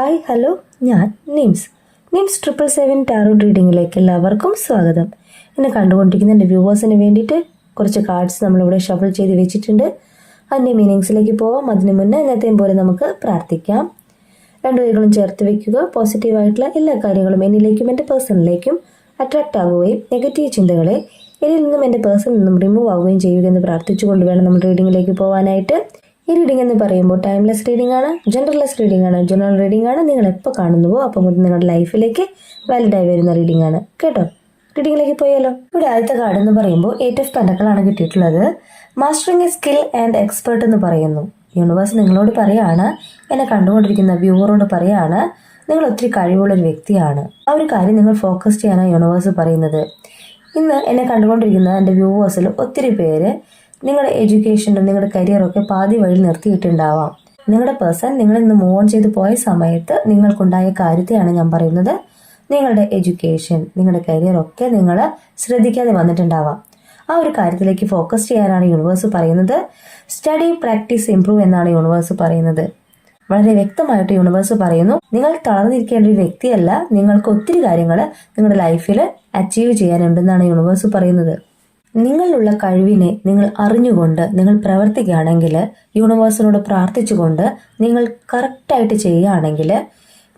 Hi hello ഞാൻ Nims. Nims triple seven tarot റീഡിങ്ങിലേക്ക് എല്ലാവർക്കും സ്വാഗതം. എന്നെ കണ്ടുകൊണ്ടിരിക്കുന്ന എന്റെ വ്യൂവേഴ്സിന് വേണ്ടിയിട്ട് കുറച്ച് കാർഡ്സ് നമ്മളിവിടെ ഷഫിൾ ചെയ്ത് വെച്ചിട്ടുണ്ട്. അതിന്റെ മീനിങ്സിലേക്ക് പോവാം. അതിന് മുന്നേ എന്നത്തെയും പോലെ നമുക്ക് പ്രാർത്ഥിക്കാം. രണ്ടു കൈകളും ചേർത്ത് വയ്ക്കുക പോസിറ്റീവായിട്ടുള്ള എല്ലാ കാര്യങ്ങളും എന്നിലേക്കും എന്റെ പേഴ്സണിലേക്കും അട്രാക്റ്റ് ആവുകയും നെഗറ്റീവ് ചിന്തകളെ എന്നിൽ നിന്നും എന്റെ പേഴ്സണിൽ നിന്നും റിമൂവ് ആവുകയും ചെയ്യുക എന്ന് പ്രാർത്ഥിച്ചുകൊണ്ട് വേണം നമ്മൾ റീഡിങ്ങിലേക്ക് പോകാനായിട്ട് ഈ റീഡിംഗ് എന്ന് പറയുമ്പോൾ ടൈംലെസ് റീഡിംഗ് ആണ് ജനറൽലെസ് റീഡിംഗ് ആണ്. ജനറൽ റീഡിംഗ് ആണ്. നിങ്ങൾ എപ്പോൾ കാണുന്നുവോ അപ്പം മുതൽ നിങ്ങളുടെ ലൈഫിലേക്ക് വാലിഡായി വരുന്ന റീഡിംഗ് ആണ്. കേട്ടോ? റീഡിങ്ങിലേക്ക് പോയാലോ? ഇവിടെ ആദ്യത്തെ കാർഡ് എന്ന് പറയുമ്പോൾ എയ്റ്റ് ഓഫ് പെൻഡക്കളാണ് കിട്ടിയിട്ടുള്ളത്. Mastering a skill and expert എന്ന് പറയുന്നു. യൂണിവേഴ്സ് നിങ്ങളോട് പറയാണ് എന്നെ കണ്ടുകൊണ്ടിരിക്കുന്ന വ്യൂവറോട് പറയാണ് നിങ്ങൾ ഒത്തിരി കഴിവുള്ള ഒരു വ്യക്തിയാണ്. ആ ഒരു കാര്യം നിങ്ങൾ ഫോക്കസ് ചെയ്യാനാണ് യൂണിവേഴ്സ് പറയുന്നത്. ഇന്ന് എന്നെ കണ്ടുകൊണ്ടിരിക്കുന്ന എന്റെ വ്യൂവേഴ്സിൽ ഒത്തിരി പേര് നിങ്ങളുടെ എഡ്യൂക്കേഷനും നിങ്ങളുടെ കരിയറൊക്കെ പാതി വഴിയിൽ നിർത്തിയിട്ടുണ്ടാവാം. നിങ്ങളുടെ പേഴ്സൺ നിങ്ങൾ ഇന്ന് മൂവ് ഓൺ ചെയ്ത് പോയ സമയത്ത് നിങ്ങൾക്കുണ്ടായ കാര്യത്തെയാണ് ഞാൻ പറയുന്നത്. നിങ്ങളുടെ എഡ്യൂക്കേഷൻ നിങ്ങളുടെ കരിയറൊക്കെ നിങ്ങൾ ശ്രദ്ധിക്കാതെ വന്നിട്ടുണ്ടാവാം. ആ ഒരു കാര്യത്തിലേക്ക് ഫോക്കസ് ചെയ്യാനാണ് യൂണിവേഴ്സ് പറയുന്നത്. സ്റ്റഡി പ്രാക്ടീസ് ഇംപ്രൂവ് എന്നാണ് യൂണിവേഴ്സ് പറയുന്നത്. വളരെ വ്യക്തമായിട്ട് യൂണിവേഴ്സ് പറയുന്നു. നിങ്ങൾ തളർന്നിരിക്കേണ്ട ഒരു വ്യക്തിയല്ല. നിങ്ങൾക്ക് ഒത്തിരി കാര്യങ്ങൾ നിങ്ങളുടെ ലൈഫിൽ അച്ചീവ് ചെയ്യാനുണ്ടെന്നാണ് യൂണിവേഴ്സ് പറയുന്നത്. നിങ്ങളിലുള്ള കഴിവിനെ നിങ്ങൾ അറിഞ്ഞുകൊണ്ട് നിങ്ങൾ പ്രവർത്തിക്കുകയാണെങ്കിൽ യൂണിവേഴ്സിനോട് പ്രാർത്ഥിച്ചുകൊണ്ട് നിങ്ങൾ കറക്റ്റായിട്ട് ചെയ്യുകയാണെങ്കിൽ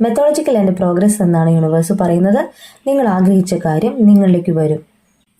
മെത്തോളജിക്കൽ ആൻഡ് പ്രോഗ്രസ് എന്നാണ് യൂണിവേഴ്സ് പറയുന്നത്. നിങ്ങൾ ആഗ്രഹിച്ച കാര്യം നിങ്ങളിലേക്ക് വരും.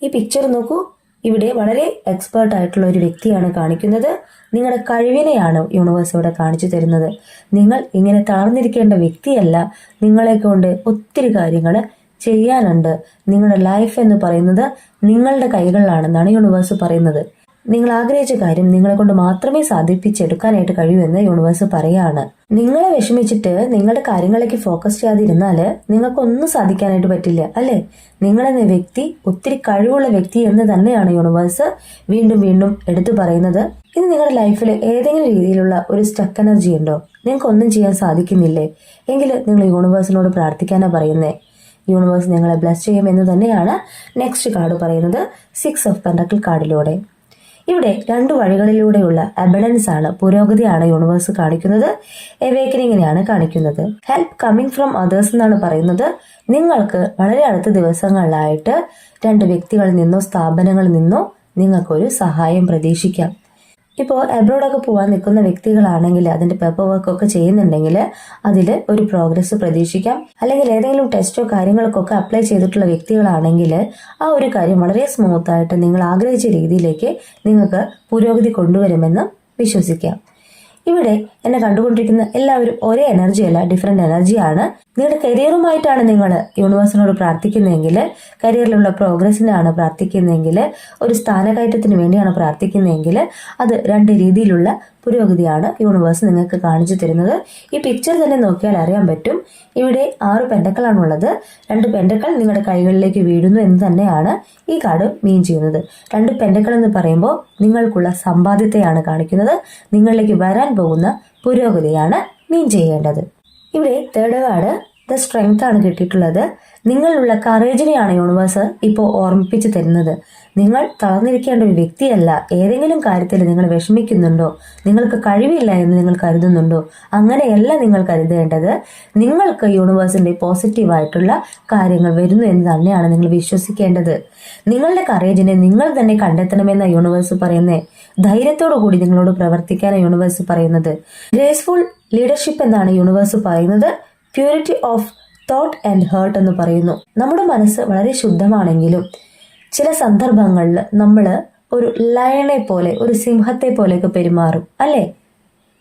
ഈ പിക്ചർ നോക്കൂ. ഇവിടെ വളരെ എക്സ്പേർട്ട് ആയിട്ടുള്ള ഒരു വ്യക്തിയാണ് കാണിക്കുന്നത്. നിങ്ങളുടെ കഴിവിനെയാണ് യൂണിവേഴ്സ് ഇവിടെ കാണിച്ചു തരുന്നത്. നിങ്ങൾ ഇങ്ങനെ തളർന്നിരിക്കേണ്ട വ്യക്തിയല്ല. നിങ്ങളെ കൊണ്ട് ഒത്തിരി കാര്യങ്ങൾ ചെയ്യാനുണ്ട്. നിങ്ങളുടെ ലൈഫ് എന്ന് പറയുന്നത് നിങ്ങളുടെ കൈകളിലാണെന്നാണ് യൂണിവേഴ്സ് പറയുന്നത്. നിങ്ങൾ ആഗ്രഹിച്ച കാര്യം നിങ്ങളെ കൊണ്ട് മാത്രമേ സാധിപ്പിച്ചെടുക്കാനായിട്ട് കഴിയൂ എന്ന് യൂണിവേഴ്സ് പറയാണ്. നിങ്ങളെ വിഷമിച്ചിട്ട് നിങ്ങളുടെ കാര്യങ്ങളിലേക്ക് ഫോക്കസ് ചെയ്യാതിരുന്നാൽ നിങ്ങൾക്കൊന്നും സാധിക്കാനായിട്ട് പറ്റില്ല അല്ലെ? നിങ്ങളെന്ന വ്യക്തി ഒത്തിരി കഴിവുള്ള വ്യക്തി എന്ന് തന്നെയാണ് യൂണിവേഴ്സ് വീണ്ടും വീണ്ടും എടുത്തു പറയുന്നത്. ഇത് നിങ്ങളുടെ ലൈഫിൽ ഏതെങ്കിലും രീതിയിലുള്ള ഒരു സ്റ്റക്ക് എനർജി ഉണ്ടോ? നിങ്ങൾക്ക് ഒന്നും ചെയ്യാൻ സാധിക്കുന്നില്ലേ? എങ്കിൽ നിങ്ങൾ യൂണിവേഴ്സിനോട് പ്രാർത്ഥിക്കാനാണ് പറയുന്നേ. യൂണിവേഴ്സ് നിങ്ങളെ ബ്ലസ് ചെയ്യുമെന്ന് തന്നെയാണ് നെക്സ്റ്റ് കാർഡ് പറയുന്നത്. സിക്സ് ഓഫ് പെൻഡക്കിൾ കാർഡിലൂടെ. ഇവിടെ രണ്ടു വഴികളിലൂടെയുള്ള അബഡൻസ് ആണ് പുരോഗതിയാണ് യൂണിവേഴ്സ് കാണിക്കുന്നത്. എവേക്കനിങ്ങിനെയാണ് കാണിക്കുന്നത്. ഹെൽപ്പ് കമ്മിങ് ഫ്രം അതേഴ്സ് എന്നാണ് പറയുന്നത്. നിങ്ങൾക്ക് വളരെ അടുത്ത ദിവസങ്ങളിലായിട്ട് രണ്ട് വ്യക്തികളിൽ നിന്നോ സ്ഥാപനങ്ങളിൽ നിന്നോ നിങ്ങൾക്കൊരു സഹായം പ്രതീക്ഷിക്കാം. ഇപ്പോൾ എബ്രോഡൊക്കെ പോകാൻ നിൽക്കുന്ന വ്യക്തികളാണെങ്കിൽ അതിന്റെ പേപ്പർ വർക്ക് ഒക്കെ ചെയ്യുന്നുണ്ടെങ്കിൽ അതിൽ ഒരു പ്രോഗ്രസ് പ്രതീക്ഷിക്കാം. അല്ലെങ്കിൽ ഏതെങ്കിലും ടെസ്റ്റോ കാര്യങ്ങൾക്കൊക്കെ അപ്ലൈ ചെയ്തിട്ടുള്ള വ്യക്തികളാണെങ്കിൽ ആ ഒരു കാര്യം വളരെ സ്മൂത്ത് ആയിട്ട് നിങ്ങൾ ആഗ്രഹിച്ച രീതിയിലേക്ക് നിങ്ങൾക്ക് പുരോഗതി കൊണ്ടുവരുമെന്ന് വിശ്വസിക്കാം. ഇവിടെ എന്നെ കണ്ടുകൊണ്ടിരിക്കുന്ന എല്ലാവരും ഒരേ എനർജി അല്ല ഡിഫറെന്റ് എനർജിയാണ് നിങ്ങളുടെ കരിയറുമായിട്ടാണ് നിങ്ങൾ യൂണിവേഴ്സിനോട് പ്രാർത്ഥിക്കുന്നതെങ്കിൽ കരിയറിലുള്ള പ്രോഗ്രസിനാണ് പ്രാർത്ഥിക്കുന്നതെങ്കിൽ ഒരു സ്ഥാനകയറ്റത്തിന് വേണ്ടിയാണ് പ്രാർത്ഥിക്കുന്നതെങ്കിൽ അത് രണ്ട് രീതിയിലുള്ള പുരോഗതിയാണ് യൂണിവേഴ്സ് നിങ്ങൾക്ക് കാണിച്ചു തരുന്നത്. ഈ പിക്ചർ തന്നെ നോക്കിയാൽ അറിയാൻ പറ്റും. ഇവിടെ ആറ് പെൻഡക്കളാണുള്ളത്. രണ്ട് പെൻഡക്കൾ നിങ്ങളുടെ കൈകളിലേക്ക് വീഴുന്നു എന്ന് തന്നെയാണ് ഈ കാർഡ് മീൻ ചെയ്യുന്നത്. രണ്ട് പെൻഡക്കൾ എന്ന് പറയുമ്പോൾ നിങ്ങൾക്കുള്ള സമ്പാദ്യത്തെയാണ് കാണിക്കുന്നത്. നിങ്ങളിലേക്ക് വരാൻ പോകുന്ന പുരോഗതിയാണ് മീൻ ചെയ്യേണ്ടത്. ഇവിടെ തേർഡ് കാർഡ് ദ സ്ട്രെങ്ത് ആണ് കിട്ടിയിട്ടുള്ളത്. നിങ്ങളിലുള്ള കറേജിനെയാണ് യൂണിവേഴ്സ് ഇപ്പോൾ ഓർമ്മിപ്പിച്ചു തരുന്നത്. നിങ്ങൾ തളർന്നിരിക്കേണ്ട ഒരു വ്യക്തിയല്ല. ഏതെങ്കിലും കാര്യത്തിൽ നിങ്ങൾ വിഷമിക്കുന്നുണ്ടോ? നിങ്ങൾക്ക് കഴിവില്ല എന്ന് നിങ്ങൾ കരുതുന്നുണ്ടോ? അങ്ങനെയല്ല നിങ്ങൾ കരുതേണ്ടത്. നിങ്ങൾക്ക് യൂണിവേഴ്സിന്റെ പോസിറ്റീവായിട്ടുള്ള കാര്യങ്ങൾ വരുന്നു എന്ന് തന്നെയാണ് നിങ്ങൾ വിശ്വസിക്കേണ്ടത്. നിങ്ങളുടെ കറേജിനെ നിങ്ങൾ തന്നെ കണ്ടെത്തണമെന്ന യൂണിവേഴ്സ് പറയുന്നത് ധൈര്യത്തോടു കൂടി നിങ്ങളോട് പ്രവർത്തിക്കാനാണ് യൂണിവേഴ്സ് പറയുന്നത്. ഗ്രേസ്ഫുൾ ലീഡർഷിപ്പ് എന്നാണ് യൂണിവേഴ്സ് പറയുന്നത്. Purity of thought and heart എന്ന് പറയുന്നു. നമ്മുടെ മനസ്സ് വളരെ ശുദ്ധമാണെങ്കിലും ചില സന്ദർഭങ്ങളിൽ നമ്മൾ ഒരു ലയണെ പോലെ ഒരു സിംഹത്തെ പോലെയൊക്കെ പെരുമാറും അല്ലേ?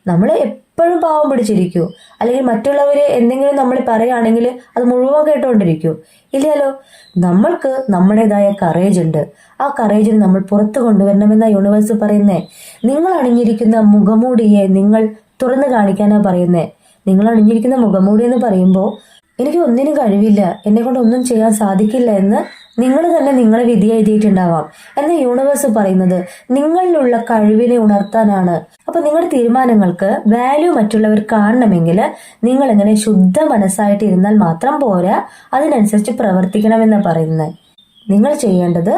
നമ്മൾ എപ്പോഴും പാവം പിടിച്ചിരിക്കൂ. അല്ലെങ്കിൽ മറ്റുള്ളവർ എന്തെങ്കിലും നമ്മൾ പറയുകയാണെങ്കിൽ അത് മുഴുവൻ കേട്ടുകൊണ്ടിരിക്കൂ ഇല്ലല്ലോ? നമ്മൾക്ക് നമ്മുടേതായ കറേജ് ഉണ്ട്. ആ കറേജിന് നമ്മൾ പുറത്തു കൊണ്ടുവരണമെന്ന യൂണിവേഴ്സ് പറയുന്നേ. നിങ്ങൾ അണിഞ്ഞിരിക്കുന്ന മുഖമൂടിയെ നിങ്ങൾ തുറന്നു കാണിക്കാനാ പറയുന്നേ. നിങ്ങൾ അണിഞ്ഞിരിക്കുന്ന മുഖമൂടി എന്ന് പറയുമ്പോൾ എനിക്ക് ഒന്നിനും കഴിവില്ല. എന്നെ കൊണ്ട് ഒന്നും ചെയ്യാൻ സാധിക്കില്ല എന്ന് നിങ്ങൾ തന്നെ നിങ്ങളെ വിധി എഴുതിയിട്ടുണ്ടാവാം. എന്ന യൂണിവേഴ്സ് പറയുന്നത് നിങ്ങളിലുള്ള കഴിവിനെ ഉണർത്താനാണ്. അപ്പൊ നിങ്ങളുടെ തീരുമാനങ്ങൾക്ക് വാല്യൂ മറ്റുള്ളവർ കാണണമെങ്കിൽ നിങ്ങൾ ഇങ്ങനെ ശുദ്ധ മനസ്സായിട്ട് ഇരുന്നാൽ മാത്രം പോരാ അതിനനുസരിച്ച് പ്രവർത്തിക്കണമെന്ന് പറയുന്നത്. നിങ്ങൾ ചെയ്യേണ്ടത്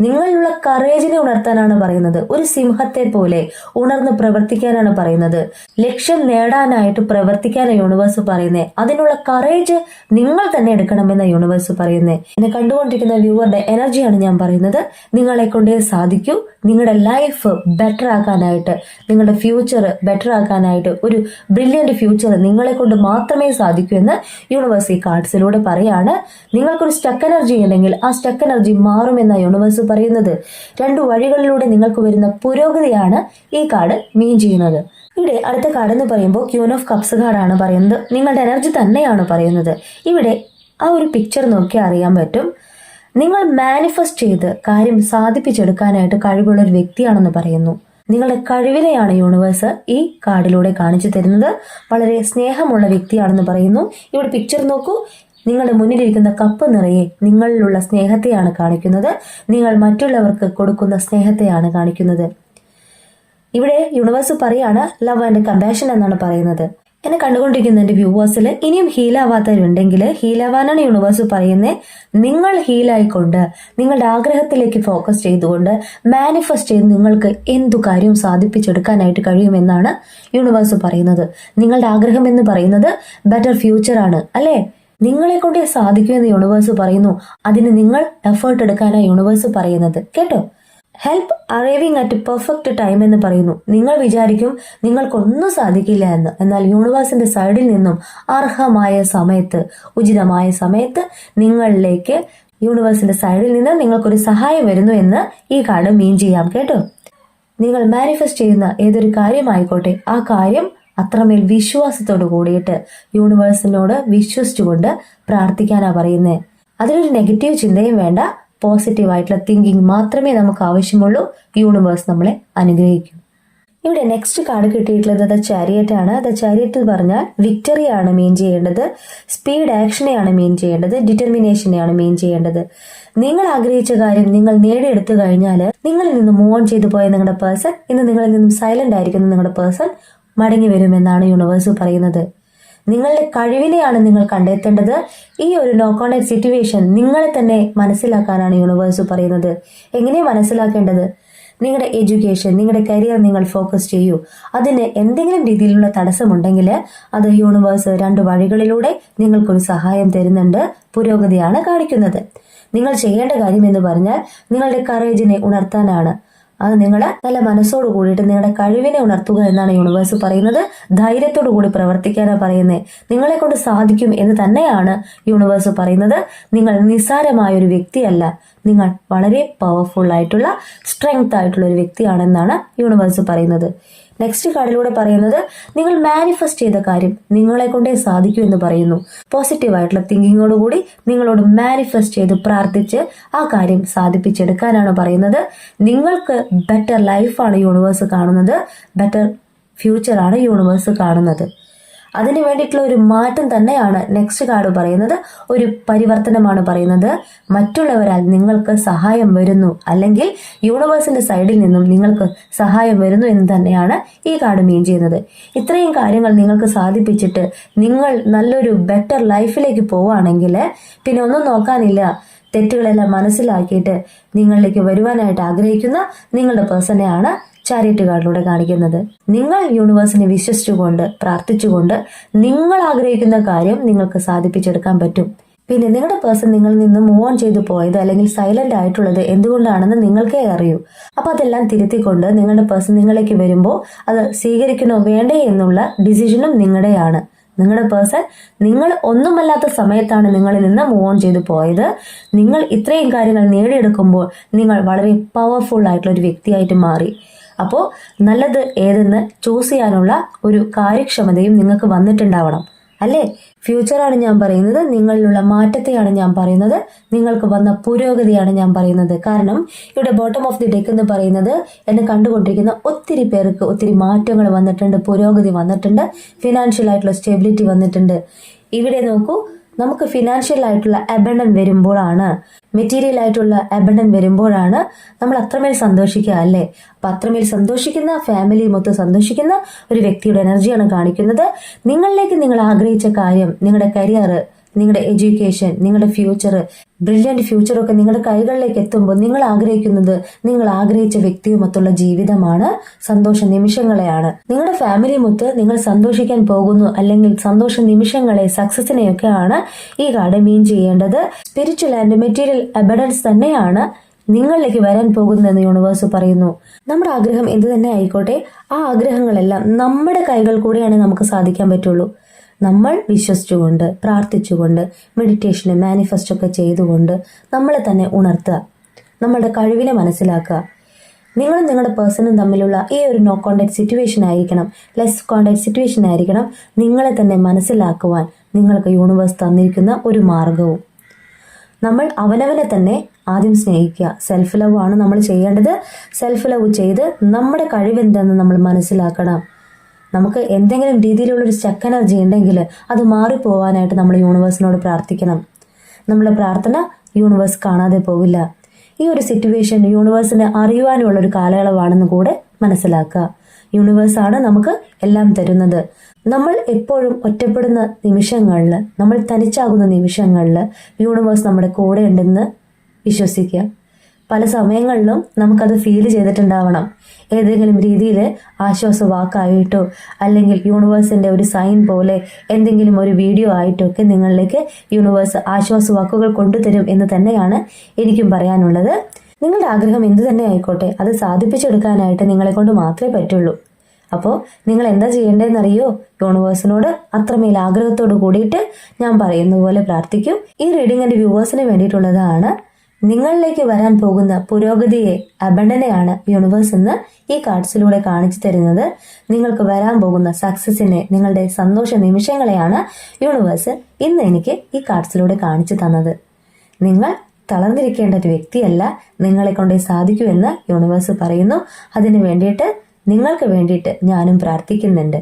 നിങ്ങളിലുള്ള കറേജിനെ ഉണർത്താനാണ് പറയുന്നത്. ഒരു സിംഹത്തെ പോലെ ഉണർന്ന് പ്രവർത്തിക്കാനാണ് പറയുന്നത്. ലക്ഷ്യം നേടാനായിട്ട് പ്രവർത്തിക്കാനാണ് യൂണിവേഴ്സ് പറയുന്നത് അതിനുള്ള കറേജ് നിങ്ങൾ തന്നെ എടുക്കണമെന്ന യൂണിവേഴ്സ് പറയുന്നത് എന്നെ കണ്ടുകൊണ്ടിരിക്കുന്ന വ്യൂവറുടെ എനർജിയാണ് ഞാൻ പറയുന്നത്. നിങ്ങളെ കൊണ്ടേ സാധിക്കൂ. നിങ്ങളുടെ ലൈഫ് ബെറ്റർ ആക്കാനായിട്ട് നിങ്ങളുടെ ഫ്യൂച്ചർ ബെറ്റർ ആക്കാനായിട്ട് ഒരു ബ്രില്യന്റ് ഫ്യൂച്ചർ നിങ്ങളെ കൊണ്ട് മാത്രമേ സാധിക്കൂ എന്ന് യൂണിവേഴ്സ് ഈ കാർഡ്സിലൂടെ പറയാണ്. നിങ്ങൾക്കൊരു സ്റ്റക്ക് എനർജി ഉണ്ടെങ്കിൽ ആ സ്റ്റക്ക് എനർജി മാറുമെന്ന യൂണിവേഴ്സ് പറയുന്നത്. രണ്ടു വഴികളിലൂടെ നിങ്ങൾക്ക് വരുന്ന പുരോഗതിയാണ് ഈ കാർഡ് മീൻ ചെയ്യുന്നത്. ഇവിടെ അടുത്ത കാർഡ് എന്ന് പറയുമ്പോൾ ക്യൂൻ ഓഫ് കപ്സ് കാർഡാണ് പറയുന്നത്. നിങ്ങളുടെ എനർജി തന്നെയാണ് പറയുന്നത്. ഇവിടെ ആ ഒരു പിക്ചർ നോക്കി അറിയാൻ പറ്റും. നിങ്ങൾ മാനിഫെസ്റ്റ് ചെയ്ത് കാര്യം സാധിപ്പിച്ചെടുക്കാനായിട്ട് കഴിവുള്ള ഒരു വ്യക്തിയാണെന്ന് പറയുന്നു. നിങ്ങളുടെ കഴിവിനെയാണ് യൂണിവേഴ്സ് ഈ കാർഡിലൂടെ കാണിച്ചു തരുന്നത്. വളരെ സ്നേഹമുള്ള വ്യക്തിയാണെന്ന് പറയുന്നു. ഇവിടെ പിക്ചർ നോക്കൂ. നിങ്ങളുടെ മുന്നിലിരിക്കുന്ന കപ്പ് നിറയെ നിങ്ങളിലുള്ള സ്നേഹത്തെയാണ് കാണിക്കുന്നത്. നിങ്ങൾ മറ്റുള്ളവർക്ക് കൊടുക്കുന്ന സ്നേഹത്തെയാണ് കാണിക്കുന്നത്. ഇവിടെ യൂണിവേഴ്സ് പറയാണ് ലവ് ആൻഡ് കമ്പാഷൻ എന്നാണ് പറയുന്നത്. എന്നെ കണ്ടുകൊണ്ടിരിക്കുന്ന എന്റെ വ്യൂവേഴ്സിൽ ഇനിയും ഹീലാവാത്തവരുണ്ടെങ്കിൽ ഹീലാവാനാണ് യൂണിവേഴ്സ് പറയുന്നത് നിങ്ങൾ ഹീലായിക്കൊണ്ട് നിങ്ങളുടെ ആഗ്രഹത്തിലേക്ക് ഫോക്കസ് ചെയ്തുകൊണ്ട് മാനിഫെസ്റ്റ് ചെയ്ത് നിങ്ങൾക്ക് എന്തു കാര്യവും സാധിപ്പിച്ചെടുക്കാനായിട്ട് കഴിയുമെന്നാണ് യൂണിവേഴ്സ് പറയുന്നത്. നിങ്ങളുടെ ആഗ്രഹം എന്ന് പറയുന്നത് ബെറ്റർ ഫ്യൂച്ചറാണ് അല്ലേ? നിങ്ങളെ കൊണ്ടേ സാധിക്കുമെന്ന് യൂണിവേഴ്സ് പറയുന്നു. അതിന് നിങ്ങൾ എഫേർട്ട് എടുക്കാനാണ് യൂണിവേഴ്സ് പറയുന്നത്. കേട്ടോ? Help arriving at perfect time എന്ന് പറയുന്നു. നിങ്ങൾ വിചാരിക്കും നിങ്ങൾക്കൊന്നും സാധിക്കില്ല എന്ന്. എന്നാൽ യൂണിവേഴ്സിന്റെ സൈഡിൽ നിന്നും അർഹമായ സമയത്ത് ഉചിതമായ സമയത്ത് നിങ്ങളിലേക്ക് യൂണിവേഴ്സിന്റെ സൈഡിൽ നിന്ന് നിങ്ങൾക്കൊരു സഹായം വരുന്നു എന്ന് ഈ കാർഡ് മീൻ ചെയ്യാം. കേട്ടോ? നിങ്ങൾ മാനിഫെസ്റ്റ് ചെയ്യുന്ന ഏതൊരു കാര്യമായിക്കോട്ടെ ആ കാര്യം അത്രമേൽ വിശ്വാസത്തോട് കൂടിയിട്ട് യൂണിവേഴ്സിനോട് വിശ്വസിച്ചുകൊണ്ട് പ്രാർത്ഥിക്കാനാ പറയുന്നത് അതിലൊരു നെഗറ്റീവ് ചിന്തയും വേണ്ട. പോസിറ്റീവ് ആയിട്ടുള്ള തിങ്കിങ് മാത്രമേ നമുക്ക് ആവശ്യമുള്ളൂ. യൂണിവേഴ്സ് നമ്മളെ അനുഗ്രഹിക്കും. ഇവിടെ നെക്സ്റ്റ് കാർഡ് കിട്ടിയിട്ടുള്ളത് ദ ചാരിയറ്റ് ആണ്. ദ ചാരിയറ്റ് പറഞ്ഞാൽ വിക്ടറിയാണ് മെയിൻ ചെയ്യേണ്ടത്. സ്പീഡ് ആക്ഷനെയാണ് മെയിൻ ചെയ്യേണ്ടത്. ഡിറ്റർമിനേഷനെയാണ് മെയിൻ ചെയ്യേണ്ടത്. നിങ്ങൾ ആഗ്രഹിച്ച കാര്യം നിങ്ങൾ നേടിയെടുത്തു കഴിഞ്ഞാൽ നിങ്ങളിൽ നിന്ന് മൂവ് ഓൺ ചെയ്തു പോയ നിങ്ങളുടെ പേഴ്സൺ ഇന്ന് നിങ്ങളിൽ നിന്നും സൈലന്റ് ആയിരിക്കുന്ന നിങ്ങളുടെ പേഴ്സൺ മടങ്ങി വരുമെന്നാണ് യൂണിവേഴ്സ് പറയുന്നത്. നിങ്ങളുടെ കഴിവിനെയാണ് നിങ്ങൾ കണ്ടെത്തേണ്ടത്. ഈ ഒരു നോ കോണ്ടാക്ട് സിറ്റുവേഷൻ നിങ്ങളെ തന്നെ മനസ്സിലാക്കാനാണ് യൂണിവേഴ്സ് പറയുന്നത്. എങ്ങനെ മനസ്സിലാക്കേണ്ടത്? നിങ്ങളുടെ എഡ്യൂക്കേഷൻ നിങ്ങളുടെ കരിയർ നിങ്ങൾ ഫോക്കസ് ചെയ്യൂ. അതിന് എന്തെങ്കിലും രീതിയിലുള്ള തടസ്സമുണ്ടെങ്കിൽ അത് യൂണിവേഴ്സ് രണ്ട് വഴികളിലൂടെ നിങ്ങൾക്കൊരു സഹായം തരുന്നുണ്ട് പുരോഗതിയാണ് കാണിക്കുന്നത്. നിങ്ങൾ ചെയ്യേണ്ട കാര്യം എന്ന് പറഞ്ഞാൽ നിങ്ങളുടെ കറേജിനെ ഉണർത്താനാണ്. അത് നിങ്ങൾ നല്ല മനസ്സോട് കൂടിയിട്ട് നിങ്ങളുടെ കഴിവിനെ ഉണർത്തുക എന്നാണ് യൂണിവേഴ്സ് പറയുന്നത്. ധൈര്യത്തോടു കൂടി പ്രവർത്തിക്കാനാണ് പറയുന്നത് നിങ്ങളെ കൊണ്ട് സാധിക്കും എന്ന് തന്നെയാണ് യൂണിവേഴ്സ് പറയുന്നത്. നിങ്ങൾ നിസ്സാരമായ ഒരു വ്യക്തിയല്ല. നിങ്ങൾ വളരെ പവർഫുൾ ആയിട്ടുള്ള സ്ട്രെങ്ത് ആയിട്ടുള്ള ഒരു വ്യക്തിയാണെന്നാണ് യൂണിവേഴ്സ് പറയുന്നത്. നെക്സ്റ്റ് കാർഡിലൂടെ പറയുന്നത് നിങ്ങൾ മാനിഫെസ്റ്റ് ചെയ്ത കാര്യം നിങ്ങളെ കൊണ്ടേ സാധിക്കൂ എന്ന് പറയുന്നു. പോസിറ്റീവ് ആയിട്ടുള്ള തിങ്കിങ്ങോട് കൂടി നിങ്ങളോട് മാനിഫെസ്റ്റ് ചെയ്ത് പ്രാർത്ഥിച്ച് ആ കാര്യം സാധിപ്പിച്ചെടുക്കാനാണ് പറയുന്നത്. നിങ്ങൾക്ക് ബെറ്റർ ലൈഫാണ് യൂണിവേഴ്സ് കാണുന്നത്. ബെറ്റർ ഫ്യൂച്ചറാണ് യൂണിവേഴ്സ് കാണുന്നത്. അതിനു വേണ്ടിയിട്ടുള്ള ഒരു മാറ്റം തന്നെയാണ് നെക്സ്റ്റ് കാർഡ് പറയുന്നത്. ഒരു പരിവർത്തനമാണ് പറയുന്നത്. മറ്റുള്ളവരാൽ നിങ്ങൾക്ക് സഹായം വരുന്നു. അല്ലെങ്കിൽ യൂണിവേഴ്സിന്റെ സൈഡിൽ നിന്നും നിങ്ങൾക്ക് സഹായം വരുന്നു എന്ന് തന്നെയാണ് ഈ കാർഡ് മീൻ ചെയ്യുന്നത്. ഇത്രയും കാര്യങ്ങൾ നിങ്ങൾക്ക് സാധിപ്പിച്ചിട്ട് നിങ്ങൾ നല്ലൊരു ബെറ്റർ ലൈഫിലേക്ക് പോവുകയാണെങ്കിൽ പിന്നെ ഒന്നും നോക്കാനില്ല. തെറ്റുകളെല്ലാം മനസ്സിലാക്കിയിട്ട് നിങ്ങളിലേക്ക് വരുവാനായിട്ട് ആഗ്രഹിക്കുന്ന നിങ്ങളുടെ പേഴ്സണെയാണ് ചാരിറ്റി കാർഡിലൂടെ കാണിക്കുന്നത്. നിങ്ങൾ യൂണിവേഴ്സിനെ വിശ്വസിച്ചുകൊണ്ട് പ്രാർത്ഥിച്ചുകൊണ്ട് നിങ്ങൾ ആഗ്രഹിക്കുന്ന കാര്യം നിങ്ങൾക്ക് സാധിപ്പിച്ചെടുക്കാൻ പറ്റും. പിന്നെ നിങ്ങളുടെ പേഴ്സൺ നിങ്ങളിൽ നിന്ന് മൂവ് ഓൺ ചെയ്തു പോയത് അല്ലെങ്കിൽ സൈലന്റ് ആയിട്ടുള്ളത് എന്തുകൊണ്ടാണെന്ന് നിങ്ങൾക്കേ അറിയൂ. അപ്പൊ അതെല്ലാം തിരുത്തിക്കൊണ്ട് നിങ്ങളുടെ പേഴ്സൺ നിങ്ങളിലേക്ക് വരുമ്പോൾ അത് സ്വീകരിക്കണോ വേണ്ടേ എന്നുള്ള ഡിസിഷനും നിങ്ങളുടെയാണ്. നിങ്ങളുടെ പേഴ്സൺ നിങ്ങൾ ഒന്നുമല്ലാത്ത സമയത്താണ് നിങ്ങളിൽ നിന്ന് മൂവ് ഓൺ ചെയ്തു പോയത്. നിങ്ങൾ ഇത്രയും കാര്യങ്ങൾ നേടിയെടുക്കുമ്പോൾ നിങ്ങൾ വളരെ പവർഫുൾ ആയിട്ടുള്ള ഒരു വ്യക്തിയായിട്ട് മാറി. അപ്പോൾ നല്ലത് ഏതെന്ന് ചൂസ് ചെയ്യാനുള്ള ഒരു കാര്യക്ഷമതയും നിങ്ങൾക്ക് വന്നിട്ടുണ്ടാവണം. അല്ലേ? ഫ്യൂച്ചറാണ് ഞാൻ പറയുന്നത് നിങ്ങളിലുള്ള മാറ്റത്തെയാണ് ഞാൻ പറയുന്നത് നിങ്ങൾക്ക് വന്ന പുരോഗതിയാണ് ഞാൻ പറയുന്നത്. കാരണം ഇവിടെ ബോട്ടം ഓഫ് ദി ഡെക്ക് എന്ന് പറയുന്നത് എന്നെ കണ്ടുകൊണ്ടിരിക്കുന്ന ഒത്തിരി പേർക്ക് ഒത്തിരി മാറ്റങ്ങൾ വന്നിട്ടുണ്ട് പുരോഗതി വന്നിട്ടുണ്ട് ഫിനാൻഷ്യൽ ആയിട്ടുള്ള സ്റ്റെബിലിറ്റി വന്നിട്ടുണ്ട്. ഇവിടെ നോക്കൂ നമുക്ക് ഫിനാൻഷ്യൽ ആയിട്ടുള്ള അബണ്ടൻ വരുമ്പോഴാണ് മെറ്റീരിയൽ ആയിട്ടുള്ള അബണ്ടൻ വരുമ്പോഴാണ് നമ്മൾ അത്രമേൽ സന്തോഷിക്കുക അല്ലേ? അപ്പൊ അത്രമേൽ സന്തോഷിക്കുന്ന ഫാമിലി മൊത്തം സന്തോഷിക്കുന്ന ഒരു വ്യക്തിയുടെ എനർജിയാണ് കാണിക്കുന്നത്. നിങ്ങളിലേക്ക് നിങ്ങൾ ആഗ്രഹിച്ച കാര്യം നിങ്ങളുടെ കരിയർ നിങ്ങളുടെ എഡ്യൂക്കേഷൻ നിങ്ങളുടെ ഫ്യൂച്ചർ ബ്രില്യന്റ് ഫ്യൂച്ചറൊക്കെ നിങ്ങളുടെ കൈകളിലേക്ക് എത്തുമ്പോൾ നിങ്ങൾ ആഗ്രഹിക്കുന്നത് നിങ്ങൾ ആഗ്രഹിച്ച വ്യക്തിയുമൊത്തുള്ള ജീവിതമാണ് സന്തോഷ നിമിഷങ്ങളെയാണ്. നിങ്ങളുടെ ഫാമിലി മുത്ത് നിങ്ങൾ സന്തോഷിക്കാൻ പോകുന്നു അല്ലെങ്കിൽ സന്തോഷ നിമിഷങ്ങളെ സക്സസിനെയൊക്കെയാണ് ഈ കാർഡ് മീൻ ചെയ്യേണ്ടത്. സ്പിരിച്വൽ ആൻഡ് മെറ്റീരിയൽ അബഡൻസ് തന്നെയാണ് നിങ്ങളിലേക്ക് വരാൻ പോകുന്നതെന്ന് യൂണിവേഴ്സ് പറയുന്നു. നമ്മുടെ ആഗ്രഹം എന്ത് തന്നെ ആയിക്കോട്ടെ ആ ആഗ്രഹങ്ങളെല്ലാം നമ്മുടെ കൈകൾ കൂടെയാണ് നമുക്ക് സാധിക്കാൻ പറ്റുള്ളൂ. നമ്മൾ വിശ്വസിച്ചുകൊണ്ട് പ്രാർത്ഥിച്ചുകൊണ്ട് മെഡിറ്റേഷന് മാനിഫെസ്റ്റോ ഒക്കെ ചെയ്തുകൊണ്ട് നമ്മളെ തന്നെ ഉണർത്തുക. നമ്മളുടെ കഴിവിനെ മനസ്സിലാക്കുക. നിങ്ങളും നിങ്ങളുടെ പേഴ്സണും തമ്മിലുള്ള ഈ ഒരു നോ കോണ്ടാക്ട് സിറ്റുവേഷൻ ആയിരിക്കണം. ലെസ് കോണ്ടാക്ട് സിറ്റുവേഷൻ ആയിരിക്കണം നിങ്ങളെ തന്നെ മനസ്സിലാക്കുവാൻ നിങ്ങൾക്ക് യൂണിവേഴ്സ് തന്നിരിക്കുന്ന ഒരു മാർഗവും. നമ്മൾ അവനവനെ തന്നെ ആദ്യം സ്നേഹിക്കുക. സെൽഫ് ലവ് ആണ് നമ്മൾ ചെയ്യേണ്ടത്. സെൽഫ് ലവ് ചെയ്ത് നമ്മുടെ കഴിവെന്തെന്ന് നമ്മൾ മനസ്സിലാക്കണം. നമുക്ക് എന്തെങ്കിലും രീതിയിലുള്ള ഒരു സ്റ്റക്ക് എനർജി ഉണ്ടെങ്കിൽ അത് മാറിപ്പോവാനായിട്ട് നമ്മൾ യൂണിവേഴ്സിനോട് പ്രാർത്ഥിക്കണം. നമ്മളെ പ്രാർത്ഥന യൂണിവേഴ്സ് കാണാതെ പോവില്ല. ഈ ഒരു സിറ്റുവേഷൻ യൂണിവേഴ്സിന് അറിയുവാനുള്ള ഒരു കാലയളവാണെന്ന് കൂടെ മനസ്സിലാക്കുക. യൂണിവേഴ്സാണ് നമുക്ക് എല്ലാം തരുന്നത്. നമ്മൾ എപ്പോഴും ഒറ്റപ്പെടുന്ന നിമിഷങ്ങളിൽ നമ്മൾ തനിച്ചാകുന്ന നിമിഷങ്ങളിൽ യൂണിവേഴ്സ് നമ്മുടെ കൂടെ ഉണ്ടെന്ന് വിശ്വസിക്കുക. പല സമയങ്ങളിലും നമുക്കത് ഫീൽ ചെയ്തിട്ടുണ്ടാവണം. ഏതെങ്കിലും രീതിയിൽ ആശ്വാസ വാക്കായിട്ടോ അല്ലെങ്കിൽ യൂണിവേഴ്സിന്റെ ഒരു സൈൻ പോലെ എന്തെങ്കിലും ഒരു വീഡിയോ ആയിട്ടോ ഒക്കെ നിങ്ങളിലേക്ക് യൂണിവേഴ്സ് ആശ്വാസ വാക്കുകൾ കൊണ്ടുതരും എന്ന് തന്നെയാണ് എനിക്കും പറയാനുള്ളത്. നിങ്ങളുടെ ആഗ്രഹം എന്തു തന്നെ ആയിക്കോട്ടെ അത് സാധിപ്പിച്ചെടുക്കാനായിട്ട് നിങ്ങളെ കൊണ്ട് മാത്രമേ പറ്റുള്ളൂ. അപ്പോൾ നിങ്ങൾ എന്താ ചെയ്യേണ്ടതെന്നറിയോ? യൂണിവേഴ്സിനോട് അത്രമേൽ ആഗ്രഹത്തോട് കൂടിയിട്ട് ഞാൻ പറയുന്ന പോലെ പ്രാർത്ഥിക്കും. ഈ റീഡിംഗ് എന്റെ വ്യൂവേഴ്സിന് വേണ്ടിയിട്ടുള്ളതാണ്. നിങ്ങളിലേക്ക് വരാൻ പോകുന്ന പുരോഗതിയെ അബണ്ടനെയാണ് യൂണിവേഴ്സ് എന്ന് ഈ കാർഡ്സിലൂടെ കാണിച്ചു തരുന്നത്. നിങ്ങൾക്ക് വരാൻ പോകുന്ന സക്സസിനെ നിങ്ങളുടെ സന്തോഷ നിമിഷങ്ങളെയാണ് യൂണിവേഴ്സ് ഇന്ന് എനിക്ക് ഈ കാർഡ്സിലൂടെ കാണിച്ചു തന്നത്. നിങ്ങൾ തളർന്നിരിക്കേണ്ട ഒരു വ്യക്തിയല്ല നിങ്ങളെ കൊണ്ടേ സാധിക്കൂ എന്ന് യൂണിവേഴ്സ് പറയുന്നു. അതിനു വേണ്ടിയിട്ട് നിങ്ങൾക്ക് വേണ്ടിയിട്ട് ഞാനും പ്രാർത്ഥിക്കുന്നുണ്ട്.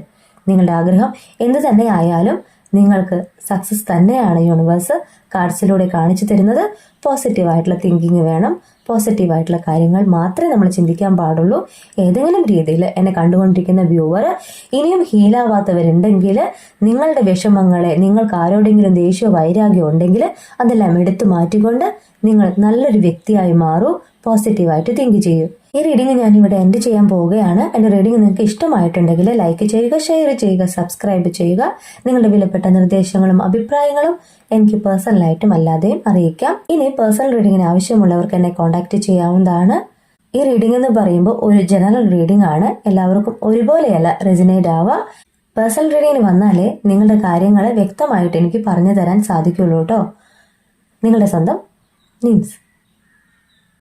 നിങ്ങളുടെ ആഗ്രഹം എന്തു തന്നെ ആയാലും നിങ്ങൾക്ക് സക്സസ് തന്നെയാണ് യൂണിവേഴ്സ് കാർഡ്സിലൂടെ കാണിച്ചു തരുന്നത്. പോസിറ്റീവായിട്ടുള്ള തിങ്കിങ് വേണം. പോസിറ്റീവായിട്ടുള്ള കാര്യങ്ങൾ മാത്രമേ നമ്മൾ ചിന്തിക്കാൻ പാടുള്ളൂ. ഏതെങ്കിലും രീതിയിൽ എന്നെ കണ്ടുകൊണ്ടിരിക്കുന്ന വ്യൂവർ ഇനിയും ഹീലാവാത്തവരുണ്ടെങ്കിൽ നിങ്ങളുടെ വിഷമങ്ങളെ നിങ്ങൾക്ക് ആരോടെങ്കിലും ദേഷ്യ വൈരാഗ്യം ഉണ്ടെങ്കിൽ അതെല്ലാം എടുത്തു മാറ്റിക്കൊണ്ട് നിങ്ങൾ നല്ലൊരു വ്യക്തിയായി മാറൂ. പോസിറ്റീവായിട്ട് തിങ്ക് ചെയ്യൂ. ഈ റീഡിംഗ് ഞാൻ ഇവിടെ എൻഡ് ചെയ്യാൻ പോവുകയാണ്. എന്റെ റീഡിംഗ് നിങ്ങൾക്ക് ഇഷ്ടമായിട്ടുണ്ടെങ്കിൽ ലൈക്ക് ചെയ്യുക ഷെയർ ചെയ്യുക സബ്സ്ക്രൈബ് ചെയ്യുക. നിങ്ങളുടെ വിലപ്പെട്ട നിർദ്ദേശങ്ങളും അഭിപ്രായങ്ങളും എനിക്ക് പേഴ്സണലായിട്ടും അല്ലാതെയും അറിയിക്കാം. ഇനി പേഴ്സണൽ റീഡിങ്ങിന് ആവശ്യമുള്ളവർക്ക് എന്നെ കോൺടാക്ട് ചെയ്യാവുന്നതാണ്. ഈ റീഡിംഗ് എന്ന് പറയുമ്പോൾ ഒരു ജനറൽ റീഡിംഗ് ആണ്. എല്ലാവർക്കും ഒരുപോലെയല്ല റെസിനേറ്റ് ആവുക. പേഴ്സണൽ റീഡിങ്ങിന് വന്നാലേ നിങ്ങളുടെ കാര്യങ്ങൾ വ്യക്തമായിട്ട് എനിക്ക് പറഞ്ഞു തരാൻ സാധിക്കുള്ളൂ കേട്ടോ. നിങ്ങളുടെ സ്വന്തം നിംസ്.